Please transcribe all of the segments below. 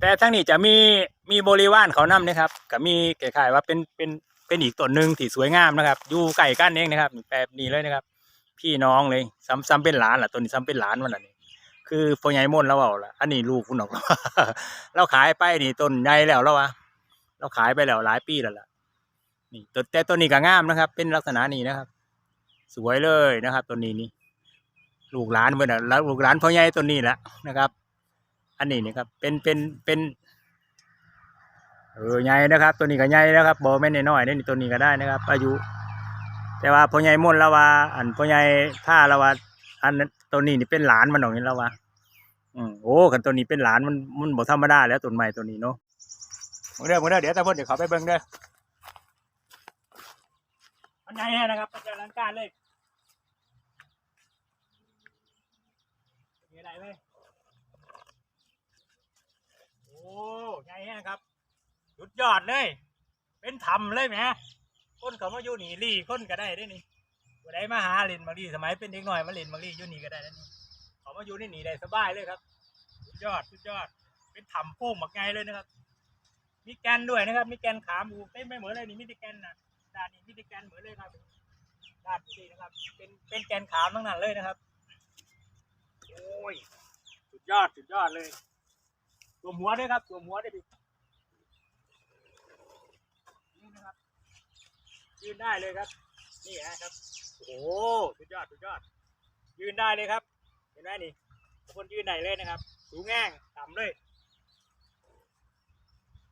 แต่ทั้งนี้จะมีมีบริวารเขานํนะครับก็มีคล้ายๆว่าเป็นเป็นเป็นอีกต้นหนึ่งที่สวยงามนะครับ อยู่ใกล้กันเองนะครับแบบนี้เลยนะครับ พี่น้องเลยซ้ำซ้ำเป็นหลานล่ะตัวนี้ซ้ำเป็นหลานมันน่ะนี่คือพ่อใหญ่ม่นแล้วเปล่าล่ะอันนี้ลูกคุณออกเราขายไปนี่ต้นใหญ่แล้วแล้ววะเราขายไปแล้วหลายปีแล้วล่ะนี่ต้นแต่ต้นนี้ก็งามนะครับ เป็นลักษณะนี้นะครับ สวยเลยนะครับต้นนี้นี่ลูกหลานเพื่อนน่ะแล้วลูกหลานพ่อใหญ่ต้นนี้แหละนะครับ อันนี้นี่ครับ เป็นเป็นเป็นเออใหญ่นะครับ ตัวนี้ก็ใหญ่นะครับบอแม่นน้อยนี่ตัวนี้ก็ได้นะครับ อายุ แต่ว่าพ่อใหญ่ม่นแล้วว่า อันพ่อใหญ่ท่าแล้วว่า อันตัวนี้นี่เป็นหลานมันหนองนี้แล้วว่าอืมโอ้กันตัวนี้เป็นหลานมันมันบ่ธรรมดาแล้วต้นใหม่ตัวนี้เนาะมึงเด้อมึงเด้อเดี๋ยวตาพ่นเดี๋ยวเขาไปเบิ่งเด้อมันใหญ่แน่นะครับมันจะลังการเลยมีอะไรไหมโอ้ใหญ่แน่ครับสุดย อดเลย เป็นธรรมเลยแหมคนเขามาอยู่นี่รีคนก็ได้ได้นี่ผู้ใดมาหาเล่นบางทีสมัยเป็นเด็กหน้อยมาเล่นบางทีอยู่นี่ก็ได้นะนี่เขามาอยู่ในนี่ได้สบายเลยครับสุดยอดสุดยอด เป็นถ้ำโป่งบักไงเลยนะครับ มีแกนด้วยนะครับ มีแกนขาหมูเต็มไม่เหมือนเลยนี่มีแต่แกนนะด้านนี้มีแต่แกนเหมือนเลยครับด้านนี้นะครับ เป็นเป็นแกนขาวทั้งนั้นเลยนะครับโอ้ยสุดยอดสุดยอดเลยตัวหัวด้วยครับตัวหัวด้วยดินี่นะครับ ยืนได้เลยครับ นี่นะครับ โอ้สุดยอดสุดยอด ยืนได้เลยครับ เห็นไหมนี่ คนยืนไหนเลยนะครับ สูงแห้งต่ำเลย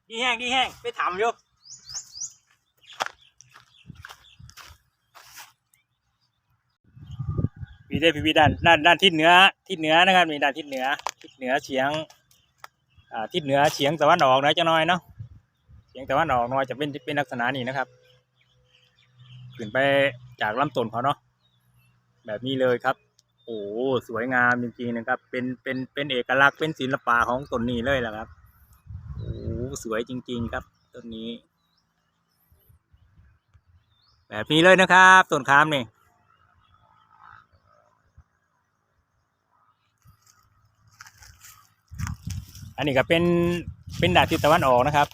ดีแห้งดีแห้งไปถามอยู่มีได้พีด้านด้านด้านทิศเหนือทิศเหนือนะครับมีด้านทิศเหนือทิศเหนือเฉียงอ่าทิศเหนือเฉียงตะวันออกน่อยจะน้อยเนาะเฉียงตะวันออกน่อยจะเป็นเป็นลักษณะนี้นะครับ ขึ้นไปจากลำต้นเขาเนาะแบบนี้เลยครับ โอ้สวยงามจริงๆนะครับ เป็นเป็นเป็นเอกลักษณ์เป็นศิลปะของต้นนี้เลยแหละครับโอ้สวยจริง ๆ ครับต้นนี้ แบบนี้เลยนะครับต้นขามนี่อันนี้ก็เป็นเป็นดาดทิศตะวันออกนะครับ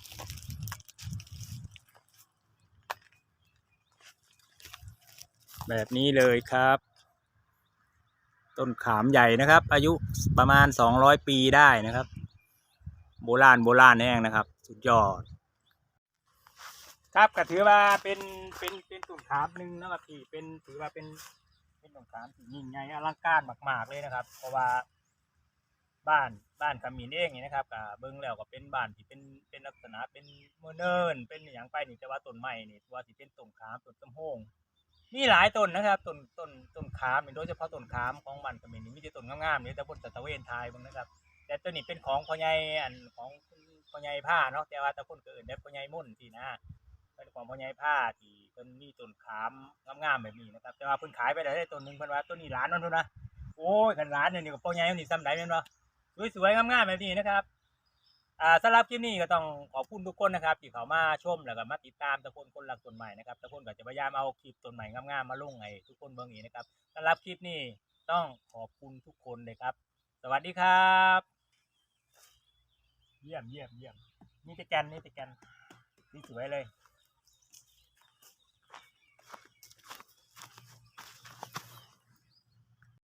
แบบนี้เลยครับ ต้นขามใหญ่นะครับ อายุประมาณสองร้อยปีได้นะครับ โบราณโบราณแน่งนะครับ สุดยอด ครับก็ถือว่าเป็นเป็นเป็นต้นขามหนึ่งนะครับที่เป็นถือว่าเป็นเป็นต้นขามที่ยิ่งใหญ่อลังการมาก ๆเลยนะครับ เพราะว่าบ้านบ้านขมิ้นเองนี่นะครับก็เบิ้งแล้วก็เป็นบ้านที่เป็นเป็นลักษณะเป็นเมอเนินเป็นอย่างไปนี่แต่ว่าต้นไม้นี่ว่าที่เป็นต้นขามต้นตำโฮง มีหลายต้นนะครับต้นต้นต้นขามโดยเฉพาะต้นขามของมันก็มีนี่มีแต่ต้นงามๆนี่แต่บนตะเวนทายเบางนะครับ แต่ตัวนี้เป็นของพ่อใหญ่อันของพ่อใหญ่ผ้าเนาะแต่ว่าตะคนก็เอื่นได้พ่อใหญ่มุ่นที่นะเป็นของพ่อใหญ่ผ้าที่เพิ่นมีต้นขามงามๆแบบนี้นะครับแต่ว่าเพิ่นขายไปได้ต้นหนึ่งเพิ่นว่าต้นนี้ล้านนั่นทุนนะโอ้ยกันล้านเนี่ยนี่ก็พ่อใหญ่นี่ซ้ำใดแม่นบ่สวยๆงามๆแบบนี้นะครับ อ่าสำหรับคลิปนี้ก็ต้องขอบคุณทุกคนนะครับที่เขามาชมแล้วก็มาติดตามตะพนคนรักต้นใหม่นะครับตะพนก็จะพยายามเอาคลิปต้นใหม่งามๆมาลงให้ทุกคนเบิ่งอีกนะครับสำหรับคลิปนี้ต้องขอบคุณทุกคนเลยครับ สวัสดีครับ เยี่ยมเยี่ยมเยี่ยมนี่ตะแกนนี่ตะแกนนี่สวยเลย